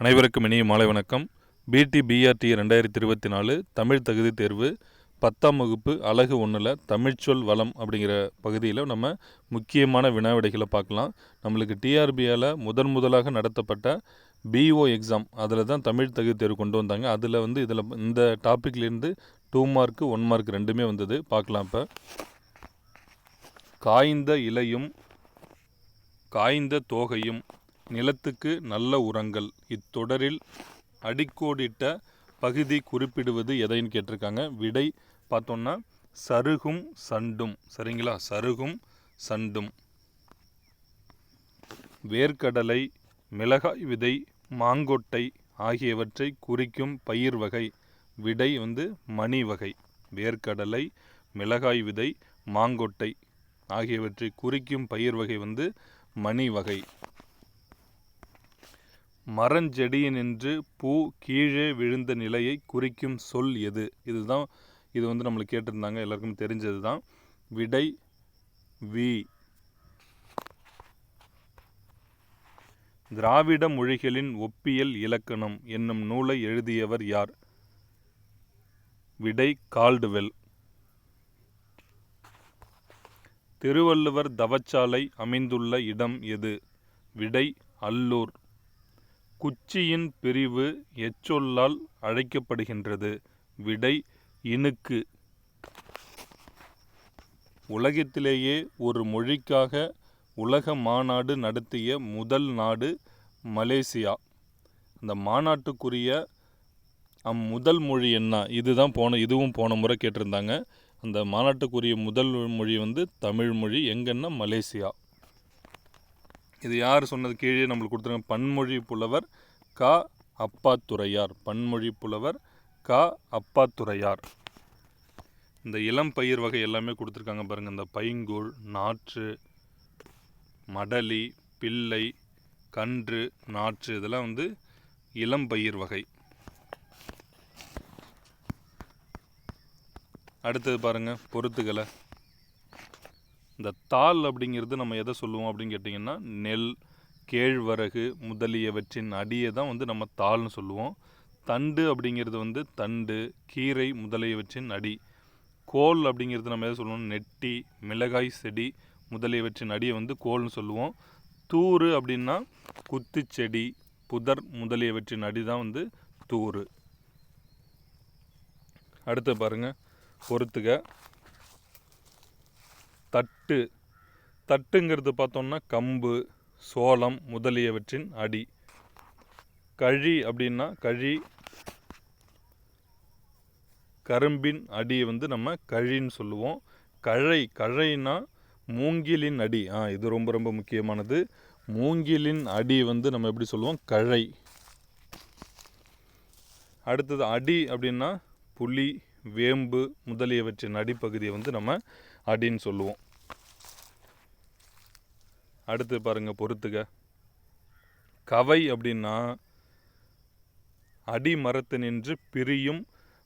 அனைவருக்கும் இனிய மாலை வணக்கம். பிடி பிஆர்டி ரெண்டாயிரத்தி இருபத்தி நாலு தமிழ் தகுதி தேர்வு பத்தாம் வகுப்பு அழகு ஒன்றில் தமிழ்ச்சொல் வளம் அப்படிங்கிற பகுதியில் நம்ம முக்கியமான வினாவிடைகளை பார்க்கலாம். நம்மளுக்கு டிஆர்பியால் முதன் முதலாக நடத்தப்பட்ட பிஓ எக்ஸாம் அதில் தான் தமிழ் தகுதி தேர்வு கொண்டு வந்தாங்க. அதில் வந்து இதில் இந்த டாப்பிக்லேருந்து டூ மார்க்கு ஒன் மார்க் ரெண்டுமே வந்தது. பார்க்கலாம் இப்போ. காய்ந்த இலையும் காய்ந்த தோகையும் நிலத்துக்கு நல்ல உரங்கள். இத்தொடரில் அடிக்கோடிட்ட பகுதி குறிப்பிடுவது எதைன்னு கேட்டிருக்காங்க. விடை பார்த்தோன்னா சருகும் சண்டும். சரிங்களா? சருகும் சண்டும். வேர்க்கடலை மிளகாய் விதை மாங்கொட்டை ஆகியவற்றை குறிக்கும் பயிர் வகை. விடை வந்து மணி வகை. வேர்க்கடலை மிளகாய் விதை மாங்கொட்டை ஆகியவற்றை குறிக்கும் பயிர் வகை வந்து மணி வகை. மரஞ்செடியினின்று பூ கீழே விழுந்த நிலையை குறிக்கும் சொல் எது? இதுதான் இது வந்து நம்மளுக்கு கேட்டிருந்தாங்க எல்லாருக்கும் தெரிஞ்சது தான் விடை வி. திராவிட மொழிகளின் ஒப்பியல் இலக்கணம் என்னும் நூலை எழுதியவர் யார்? விடை கால்டுவெல். திருவள்ளுவர் தவச்சாலை அமைந்துள்ள இடம் எது? விடை அல்லூர். குச்சியின் பிரிவு எச்சொல்லால் அழைக்கப்படுகின்றது. விடை இணுக்கு. உலகத்திலேயே ஒரு மொழிக்காக உலக மாநாடு நடத்திய முதல் நாடு மலேசியா. அந்த மாநாட்டுக்குரிய அம் முதல் மொழி என்ன? இதுதான் போன இதுவும் போன முறை கேட்டிருந்தாங்க. அந்த மாநாட்டுக்குரிய முதல் மொழி வந்து தமிழ் மொழி. எங்கன்னா மலேசியா. இது யார் சொன்னது கீழே நம்மளுக்கு கொடுத்துருங்க. பன்மொழி புலவர் க அப்பாத்துறையார். பன்மொழி புலவர் க அப்பாத்துறையார். இந்த இளம் பயிர் வகை எல்லாமே கொடுத்துருக்காங்க பாருங்கள் இந்த பைங்கூழ் நாற்று மடலி பிள்ளை கன்று நாற்று இதெல்லாம் வந்து இளம் பயிர் வகை. அடுத்தது பாருங்கள் பொருத்துக்களை இந்த தாள் அப்படிங்கிறது நம்ம எதை சொல்லுவோம் அப்படின்னு கேட்டிங்கன்னா நெல் கேழ்வரகு முதலியவற்றின் அடியை தான் வந்து நம்ம தாள்னு சொல்லுவோம். தண்டு அப்படிங்கிறது வந்து தண்டு கீரை முதலியவற்றின் அடி. கோல் அப்படிங்கிறது நம்ம எதை சொல்லுவோம்? நெட்டி மிளகாய் செடி முதலியவற்றின் அடியை வந்து கோல்னு சொல்லுவோம். தூறு அப்படின்னா குத்துச்செடி புதர் முதலியவற்றின் அடி தான் வந்து தூறு. அடுத்து பாருங்கள் பொறுத்துக்க தட்டு. தட்டுங்கிறது பார்த்தோம்னா கம்பு சோளம் முதலியவற்றின் அடி. கழி அப்படின்னா கழி கரும்பின் அடியை வந்து நம்ம கழின்னு சொல்லுவோம். கழை கழைனா மூங்கிலின் அடி. ஆ இது ரொம்ப ரொம்ப முக்கியமானது. மூங்கிலின் அடி வந்து நம்ம எப்படி சொல்லுவோம்? கழை. அடுத்தது அடி அப்படின்னா புலி வேம்பு முதலியவற்றின் அடிப்பகுதியை வந்து நம்ம அடின்னு சொல்லுவோம். அடுத்து பாருங்கள் பொறுத்துக்க கவை அப்படின்னா அடி மரத்து நின்று பிரியும்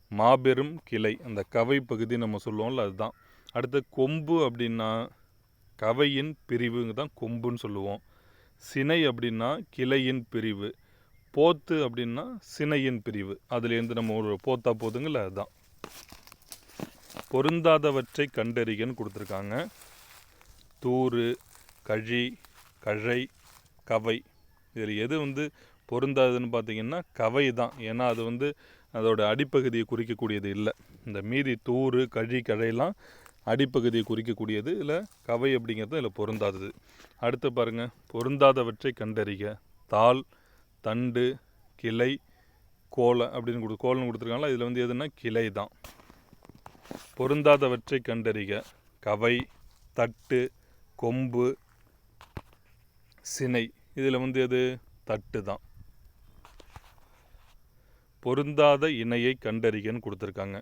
மாபெரும் கிளை. அந்த கவை பகுதி நம்ம சொல்லுவோம்ல அதுதான். அடுத்து கொம்பு அப்படின்னா கவையின் பிரிவுங்க தான் கொம்புன்னு சொல்லுவோம். சினை அப்படின்னா கிளையின் பிரிவு. போத்து அப்படின்னா சினையின் பிரிவு. அதுலேருந்து நம்ம ஒரு போத்தா போதுங்கள அதுதான். பொருந்தாதவற்றை கண்டறிகன்னு கொடுத்துருக்காங்க. தூறு கழி கழை கவை. இதில் எது வந்து பொருந்தாதுன்னு பார்த்தீங்கன்னா கவை தான். ஏன்னா அது வந்து அதோட அடிப்பகுதியை குறிக்கக்கூடியது இல்லை. இந்த மீதி தூறு கழி கழையெல்லாம் அடிப்பகுதியை குறிக்கக்கூடியது. இல்லை கவை அப்படிங்கிறது இதில் பொருந்தாதது. அடுத்து பாருங்கள் பொருந்தாதவற்றை கண்டறிக. தாள் தண்டு கிளை கோலை அப்படின்னு கொடு கோலன்னு கொடுத்துருக்காங்களா? இதில் வந்து எதுனா கிளை தான். பொருந்தாதவற்றை கண்டறிக. கவை தட்டு கொம்பு சினை. இதில் வந்து எது தட்டு தான் பொருந்தாத இணையை கண்டறிகன்னு கொடுத்துருக்காங்க.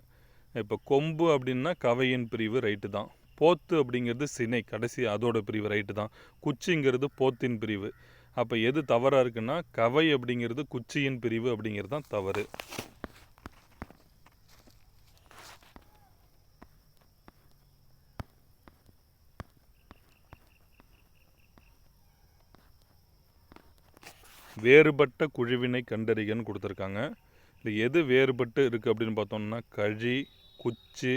இப்போ கொம்பு அப்படின்னா கவையின் பிரிவு ரைட்டு தான். போத்து அப்படிங்கிறது சினை கடைசி அதோட பிரிவு ரைட்டு தான். குச்சிங்கிறது போத்தின் பிரிவு. அப்போ எது தவறாக இருக்குன்னா கவை அப்படிங்கிறது குச்சியின் பிரிவு அப்படிங்கிறது தான் தவறு. வேறுபட்ட குழுவினை கண்டறிகன்னு கொடுத்துருக்காங்க. இல்லை எது வேறுபட்டு இருக்குது அப்படின்னு பார்த்தோம்னா கழி குச்சு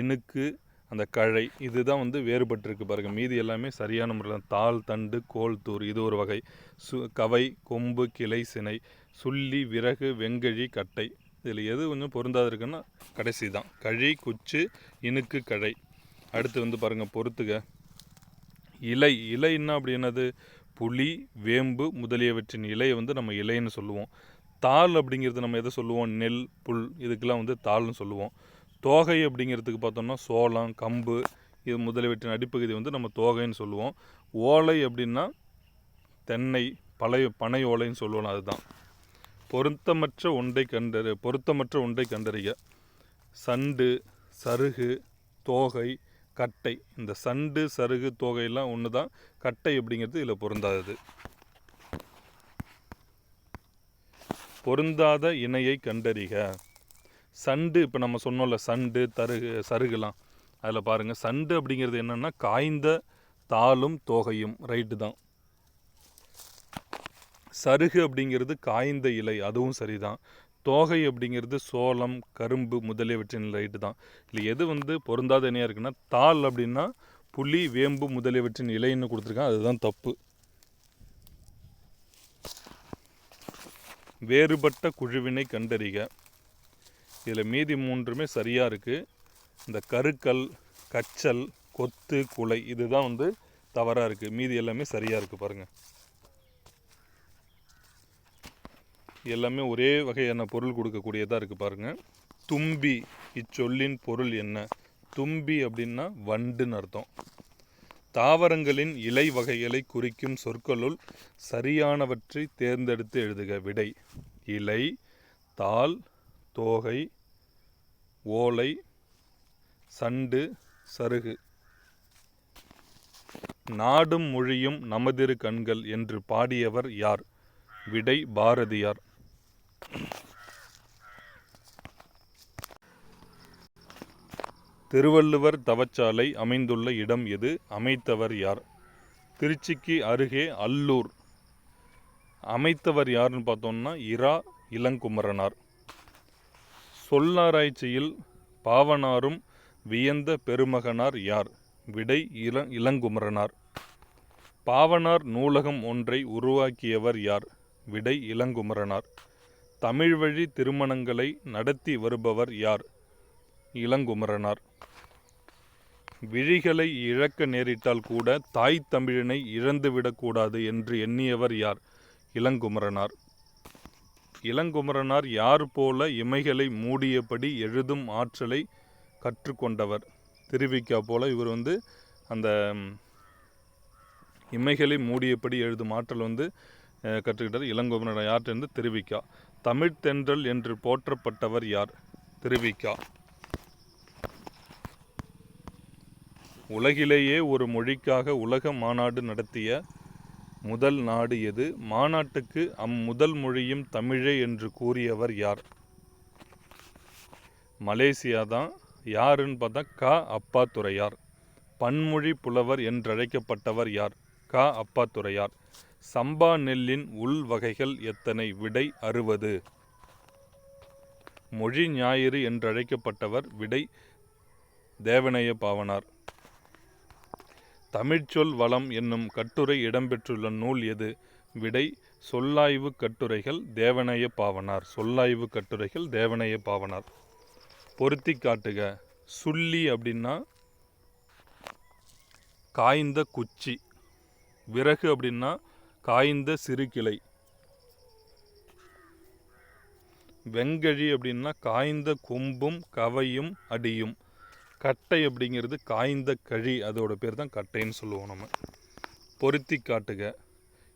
இணுக்கு அந்த கழை இதுதான் வந்து வேறுபட்டிருக்கு பாருங்கள் மீதி எல்லாமே சரியான முறையில் தாள் தண்டு கோல் தூர் இது ஒரு வகை. சு கவை கொம்பு கிளை சினை சுள்ளி விறகு வெங்கழி கட்டை. இதில் எது கொஞ்சம் பொருந்தாது இருக்குன்னா கடைசி தான். கழி குச்சு இணுக்கு கழை. அடுத்து வந்து பாருங்கள் பொறுத்துக. இலை இலை என்ன அப்படி என்னது? புளி வேம்பு முதலியவற்றின் இலையை வந்து நம்ம இலைன்னு சொல்லுவோம். தாள் அப்படிங்கிறது நம்ம எதை சொல்லுவோம்? நெல் புல் இதுக்கெல்லாம் வந்து தாள்னு சொல்லுவோம். தோகை அப்படிங்கிறதுக்கு பார்த்தோம்னா சோளம் கம்பு இது முதலியவற்றின் அடிப்பகுதி வந்து நம்ம தோகைன்னு சொல்லுவோம். ஓலை அப்படின்னா தென்னை பழைய பனை ஓலைன்னு சொல்லுவோம் அதுதான். பொருத்தமற்ற ஒன்றை கண்டறி பொருத்தமற்ற ஒன்றை கண்டறிய சண்டு சருகு தோகை கட்டை. இந்த சண்டு சருகு தோகையெல்லாம் ஒன்று தான் கட்டை அப்படிங்கிறது இதில் பொருந்தாதது. பொருந்தாத இணையை கண்டறிக. சண்டு இப்போ நம்ம சொன்னோம்ல சண்டு தருகு சருகுலாம். அதில் பாருங்கள் சண்டு அப்படிங்கிறது என்னென்னா காய்ந்த தாளும் தோகையும். ரைட்டு தான். சருகு அப்படிங்கிறது காய்ந்த இலை அதுவும் சரிதான். தோகை அப்படிங்கிறது சோளம் கரும்பு முதலியவற்றின் லைட்டு தான். இல்லை எது வந்து பொருந்தாத இணையாக இருக்குன்னா தாள் அப்படின்னா புளி வேம்பு முதலியவற்றின் இலைன்னு கொடுத்துருக்கான் அதுதான் தப்பு. வேறுபட்ட குழுவினை கண்டறிக. இதில் மீதி மூன்றுமே சரியாக இருக்குது இந்த கருக்கல் கச்சல் கொத்து குலை இதுதான் வந்து தவறாக இருக்குது மீதி எல்லாமே சரியாக இருக்குது பாருங்கள் எல்லாமே ஒரே வகையான பொருள் கொடுக்கக்கூடியதாக இருக்குது பாருங்கள் தும்பி இச்சொல்லின் பொருள் என்ன? தும்பி அப்படின்னா வண்டுன்னு அர்த்தம். தாவரங்களின் இலை வகைகளை குறிக்கும் சொற்களுள் சரியானவற்றை தேர்ந்தெடுத்து எழுதுக. விடை இலை தாள் தோகை ஓலை சண்டு சருகு. நாடும் மொழியும் நமதிரு கண்கள் என்று பாடியவர் யார்? விடை பாரதியார். திருவள்ளுவர் தவச்சாலை அமைந்துள்ள இடம் எது? அமைத்தவர் யார்? திருச்சிக்கு அருகே அல்லூர். அமைத்தவர் யாருன்னு பார்த்தோம்னா இரா இளங்குமரனார். சொல்லாராய்ச்சியில் பாவனாரும் வியந்த பெருமகனார் யார்? விடை இள இளங்குமரனார். பாவனார் நூலகம் ஒன்றை உருவாக்கியவர் யார்? விடை இளங்குமரனார். தமிழ் வழி திருமணங்களை நடத்தி வருபவர் யார்? இளங்குமரனார். விழிகளை இழக்க நேரிட்டால் கூட தாய் தமிழினை இழந்துவிடக்கூடாது என்று எண்ணியவர் யார்? இளங்குமரனார். இளங்குமரனார் யார் போல இமைகளை மூடியபடி எழுதும் ஆற்றலை கற்றுக்கொண்டவர்? திருவிக்கா போல இவர் வந்து அந்த இமைகளை மூடியபடி எழுதும் ஆற்றல் வந்து கற்றுக்கிட்டார். இளங்குமரனார் யார்கிட்ட திருவிக்கா. தமிழ்த்தென்றல் என்று போற்றப்பட்டவர் யார்? திருவிக்கா. உலகிலேயே ஒரு மொழிக்காக உலக மாநாடு நடத்திய முதல் நாடு எது? மாநாட்டுக்கு அம்முதல் மொழியும் தமிழே என்று கூறியவர் யார்? மலேசியா தான். யாருன்னு பார்த்தா க. அப்பாத்துரையார் பன்மொழி புலவர் என்றழைக்கப்பட்டவர் யார்? கா அப்பாத்துரையார் சம்பா நெல்லின் உள் வகைகள் எத்தனை விடை அறுபது? மொழி ஞாயிறு என்றழைக்கப்பட்டவர் விடை தேவனைய பாவனார். தமிழ்ச்சொல் வளம் என்னும் கட்டுரை இடம்பெற்றுள்ள நூல் எது? விடை சொல்லாய்வு கட்டுரைகள் தேவனைய பாவனார். சொல்லாய்வு கட்டுரைகள் தேவனைய பாவனார். பொருத்தி காட்டுக. சுள்ளி அப்படின்னா காய்ந்த குச்சி. விறகு அப்படின்னா காய்ந்த சிறு கிளை. வெங்கழி அப்படின்னா காய்ந்த கொம்பும் கவையும் அடியும். கட்டை அப்படிங்கிறது காய்ந்த கழி அதோட பேர் தான் கட்டைன்னு சொல்லுவோம் நம்ம. பொருத்தி காட்டுக.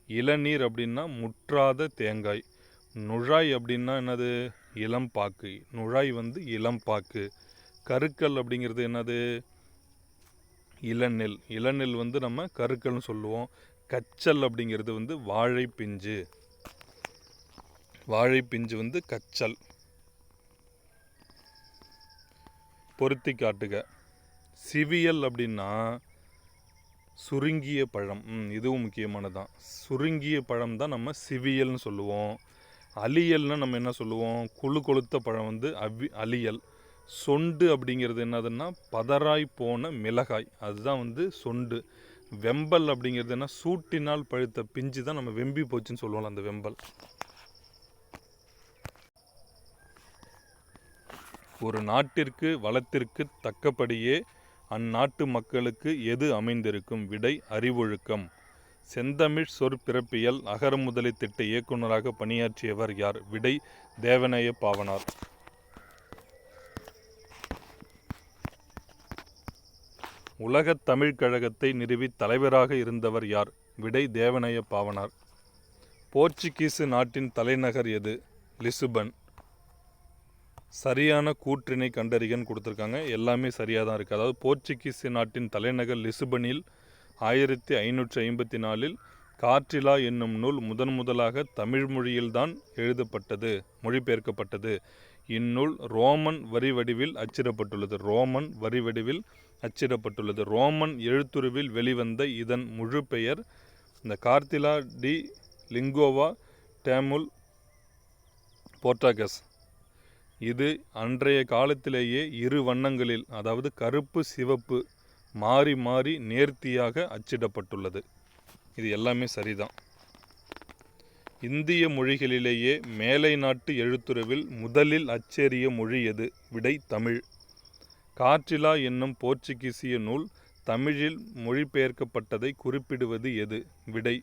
இளநீர் அப்படின்னா முற்றாத தேங்காய். நுழாய் அப்படின்னா என்னது? இளம்பாக்கு நுழாய் வந்து இளம்பாக்கு கருக்கல் அப்படிங்கிறது என்னது? இளநெல். இளநெல் வந்து நம்ம கருக்கல்னு சொல்லுவோம். கச்சல் அப்படிங்கிறது வந்து வாழை பிஞ்சு வாழை பிஞ்சு வந்து கச்சல். பொருத்தி காட்டுக. சிவியல் அப்படின்னா சுருங்கிய பழம். ம், இதுவும் முக்கியமானதான் சுருங்கிய பழம் தான் நம்ம சிவியல்னு சொல்லுவோம். அலியல்னால் நம்ம என்ன சொல்லுவோம்? குழு கொளுத்த பழம் வந்து அவி அலியல். சொண்டு அப்படிங்கிறது என்னதுன்னா பதறாய் போன மிளகாய். அதுதான் வந்து சொண்டு. வெம்பல் அப்படிங்கிறது என்ன? சூட்டினால் பழுத்த பிஞ்சு தான் நம்ம வெம்பி போச்சுன்னு சொல்லுவோம் அந்த வெம்பல். ஒரு நாட்டிற்கு வளத்திற்கு தக்கபடியே அந்நாட்டு மக்களுக்கு எது அமைந்திருக்கும்? விடை அறிவொழுக்கம். செந்தமிழ் சொற்பிறப்பியல் அகரமுதலி திட்ட இயக்குநராக பணியாற்றியவர் யார்? விடை தேவநேய பாவனார். உலகத் தமிழ்கழகத்தை நிறுவி தலைவராக இருந்தவர் யார்? விடை தேவனைய பாவனார். போர்ச்சுகீசு நாட்டின் தலைநகர் எது? லிசுபன். சரியான கூற்றினை கண்டறிகன்னு கொடுத்துருக்காங்க. எல்லாமே சரியாக தான் இருக்குது அதாவது போர்ச்சுகீசு நாட்டின் தலைநகர் லிசுபனில் ஆயிரத்தி ஐநூற்றி ஐம்பத்தி நாலில் காற்றிலா என்னும் நூல் முதன் முதலாக தமிழ் மொழியில்தான் எழுதப்பட்டது மொழிபெயர்க்கப்பட்டது. இந்நூல் ரோமன் வரி வடிவில் அச்சிடப்பட்டுள்ளது. ரோமன் வரி வடிவில் அச்சிடப்பட்டுள்ளது. ரோமன் எழுத்துருவில் வெளிவந்த இதன் முழு பெயர் இந்த கார்த்திலா டி லிங்கோவா டேமுல் போர்ட்டாகஸ் இது அன்றைய காலத்திலேயே இரு வண்ணங்களில் அதாவது கருப்பு சிவப்பு மாறி மாறி நேர்த்தியாக அச்சிடப்பட்டுள்ளது. இது எல்லாமே சரிதான். இந்திய மொழிகளிலேயே மேலை நாட்டு எழுத்துருவில் முதலில் அச்சேறிய மொழி எது? விடை தமிழ். காற்றிலா என்னும் போர்ச்சுகீசிய நூல் தமிழில் மொழிபெயர்க்கப்பட்டதை குறிப்பிடுவது எது? விடை.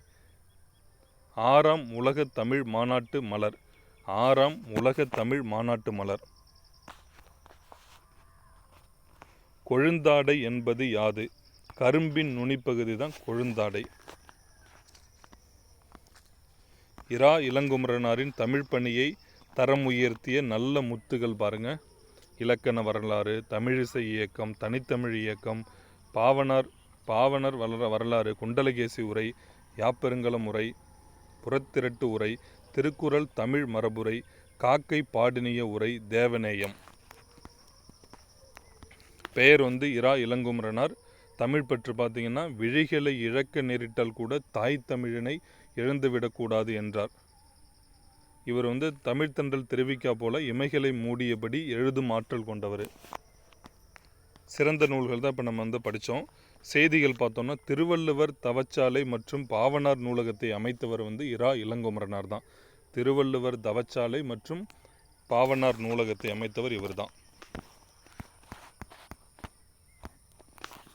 ஆறாம் உலக தமிழ் மாநாட்டு மலர். ஆறாம் உலக தமிழ் மாநாட்டு மலர். கொழுந்தாடை என்பது யாது? கரும்பின் நுனிப்பகுதி தான் கொழுந்தாடை. இரா இளங்குமரனாரின் தமிழ் பணியை தரம் உயர்த்திய நல்ல முத்துகள் பாருங்க. இலக்கண வரலாறு தமிழிசை இயக்கம் தனித்தமிழ் இயக்கம் பாவனர் பாவனர் வளர வரலாறு குண்டலகேசி உரை யாப்பெருங்கலம் உரை புறத்திரட்டு உரை திருக்குறள் தமிழ் மரபுரை காக்கை பாடினிய உரை தேவநேயம். பெயர் வந்து இரா இளங்குமரனார். தமிழ் பற்று பார்த்தீங்கன்னா விழிகளை இழக்க நேரிட்டால் கூட தாய் தமிழினை இழந்துவிடக்கூடாது என்றார். இவர் வந்து தமிழ்த்தன்றல் தெரிவிக்கா போல இமைகளை மூடியபடி எழுதும் ஆற்றல் கொண்டவர். சிறந்த நூல்கள் தான் இப்போ நம்ம வந்து படித்தோம் செய்திகள் பார்த்தோம்னா திருவள்ளுவர் தவச்சாலை மற்றும் பாவனார் நூலகத்தை அமைத்தவர் வந்து இரா இளங்குமரனார் தான். திருவள்ளுவர் தவச்சாலை மற்றும் பாவனார் நூலகத்தை அமைத்தவர் இவர்தான்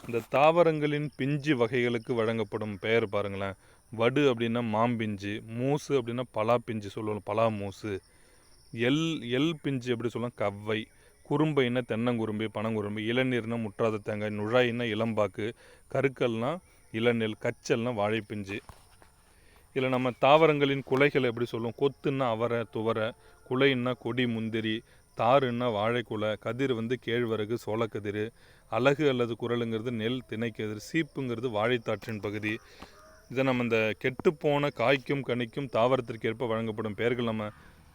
இந்த தாவரங்களின் பிஞ்சு வகைகளுக்கு வழங்கப்படும் பெயர் பாருங்களேன். வடு அப்படின்னா மாம்பிஞ்சு மூசு அப்படின்னா பலா பிஞ்சு சொல்லுவோம் பலா மூசு. எல் எல் பிஞ்சு எப்படி சொல்லலாம் கவ்வை. குறும்பைன்னா தென்னங்குறும்பு பனங்குறும்பு. இளநீர்னா முற்றாத தேங்காய் நுழாயின்னா இளம்பாக்கு. கருக்கல்னா இளநெல் கச்சல்னா வாழைப்பிஞ்சு. இதில் நம்ம தாவரங்களின் குலைகளை எப்படி சொல்லுவோம்? கொத்துன்னா அவரை துவரை குலைன்னா கொடி முந்திரி தாருன்னா வாழைக்குலை கதிர் வந்து கேழ்வரகு சோளக்கதிர். அலகு அல்லது குரலுங்கிறது நெல் திணைக்கதிர் சீப்புங்கிறது வாழைத்தாற்றின் பகுதி. இதை நம்ம இந்த கெட்டுப்போன காய்க்கும் கனிக்கும் தாவரத்திற்கு ஏற்ப வழங்கப்படும் பெயர்கள் நம்ம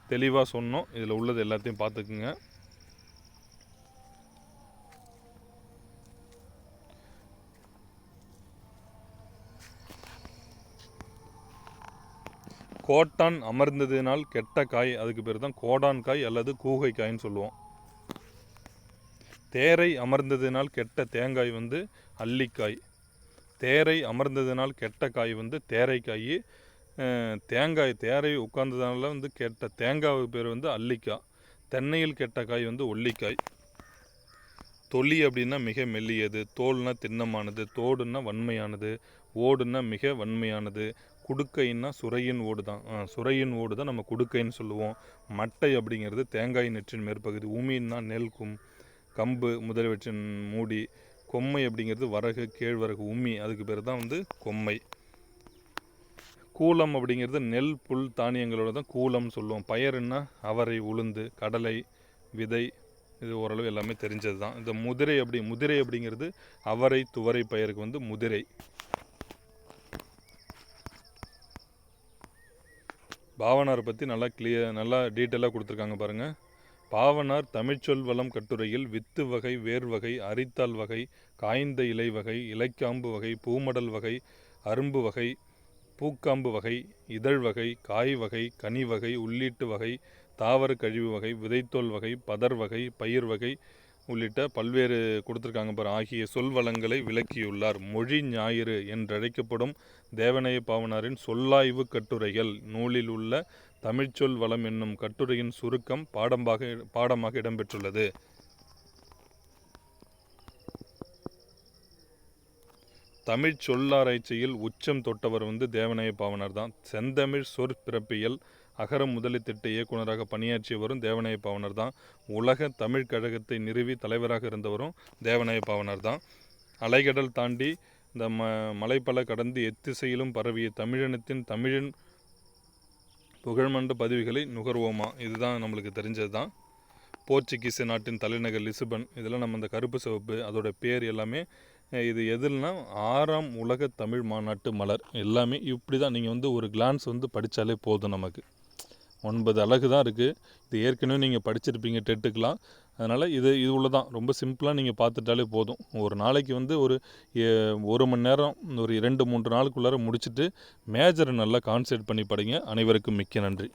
தெளிவாக சொன்னோம். இதில் உள்ளது எல்லாத்தையும் பார்த்துக்குங்க. கோட்டான் அமர்ந்ததினால் கெட்ட காய் அதுக்கு பேர் தான் கோடான் காய் அல்லது கூகை காய்ன்னு சொல்லுவோம். தேரை அமர்ந்ததினால் கெட்ட தேங்காய் வந்து அல்லிக்காய். தேரை அமர்ந்ததினால் கெட்ட காய் வந்து தேரைக்காய் தேங்காய் தேரை உட்கார்ந்ததுனால வந்து கெட்ட தேங்காய் பேர் வந்து அல்லிக்காய் தென்னையில் கெட்ட காய் வந்து ஒல்லிக்காய். தொல்லி அப்படின்னா மிக மெல்லியது தோல்னா திண்ணமானது தோடுன்னா வன்மையானது ஓடுன்னா மிக வன்மையானது குடுக்கைன்னா சுரையின் ஓடு தான். சுரையின் ஓடு தான் நம்ம குடுக்கைன்னு சொல்லுவோம். மட்டை அப்படிங்கிறது தேங்காய் நெற்றின் மேற்பகுதி உமின்னா நெல் கும் கம்பு முதலியவற்றின் மூடி கொம்மை அப்படிங்கிறது வரகு கேழ்வரகு உம்மி. அதுக்கு பேர் தான் வந்து கொம்மை. கூலம் அப்படிங்கிறது நெல் புல் தானியங்களோட தான் கூலம் சொல்லுவோம். பயறுன்னா அவரை உளுந்து கடலை விதை இது ஓரளவு எல்லாமே தெரிஞ்சது தான். இந்த முதிரை அப்படி முதிரை அப்படிங்கிறது அவரை துவரை பயிருக்கு வந்து முதிரை. பாவனாரை பற்றி நல்லா கிளியர் நல்லா டீட்டெயிலாக கொடுத்துருக்காங்க பாருங்கள் பாவனார் தமிழ்ச்சொல் வளம் கட்டுரையில் வித்து வகை வேர் வகை அரித்தாள் வகை காய்ந்த இலை வகை இலைக்காம்பு வகை பூமடல் வகை அரும்பு வகை பூக்காம்பு வகை இதழ் வகை காய் வகை கனி வகை உள்ளீட்டு வகை தாவர கழிவு வகை விதைத்தோல் வகை பதர் வகை பயிர் வகை உள்ளிட்ட பல்வேறு கொடுத்துருக்காங்க பாரு. ஆகிய சொல் வளங்களை விளக்கியுள்ளார். மொழி ஞாயிறு என்றழைக்கப்படும் தேவனைய பாவனாரின் சொல்லாய்வு கட்டுரைகள் நூலில் உள்ள தமிழ்ச்சொல் வளம் என்னும் கட்டுரையின் சுருக்கம் பாடமாக பாடமாக இடம்பெற்றுள்ளது. தமிழ் சொல்லாராய்ச்சியில் உச்சம் தொட்டவர் வந்து தேவநாய பாவனர் தான். செந்தமிழ் சொற்பிறப்பியல் அகரம் முதலித்திட்ட திட்ட இயக்குனராக பணியாற்றியவரும் தேவநாய பாவனர் தான். உலக தமிழ் கழகத்தை நிறுவி தலைவராக இருந்தவரும் தேவநாய பாவனர் தான். அலைகடல் தாண்டி இந்த ம மலைப்பல கடந்து எத்திசையிலும் பரவிய தமிழினத்தின் தமிழின் புகழ்மண்ட பதவிகளை நுகர்வோமா? இதுதான் நம்மளுக்கு தெரிஞ்சது தான் போர்ச்சுகீஸ் நாட்டின் தலைநகர் லிசுபன் இதெல்லாம் நம்ம இந்த கருப்பு சிவப்பு அதோட பேர் எல்லாமே இது எதுனா ஆறாம் உலக தமிழ் மாநாட்டு மலர். எல்லாமே இப்படி தான் நீங்கள் வந்து ஒரு கிளான்ஸ் வந்து படித்தாலே போதும் நமக்கு. ஒன்பது அழகு தான் இருக்குது இது ஏற்கனவே நீங்கள் படிச்சிருப்பீங்க டெட்டுக்கெலாம் அதனால் இது இது உள்ளதான். ரொம்ப சிம்பிளாக நீங்கள் பார்த்துட்டாலே போதும். ஒரு நாளைக்கு வந்து ஒரு ஒரு மணி நேரம் ஒரு இரண்டு மூன்று நாளுக்குள்ளார முடிச்சுட்டு மேஜரை நல்லா கான்சன்ட்ரேட் பண்ணி படிங்க. அனைவருக்கும் மிக்க நன்றி.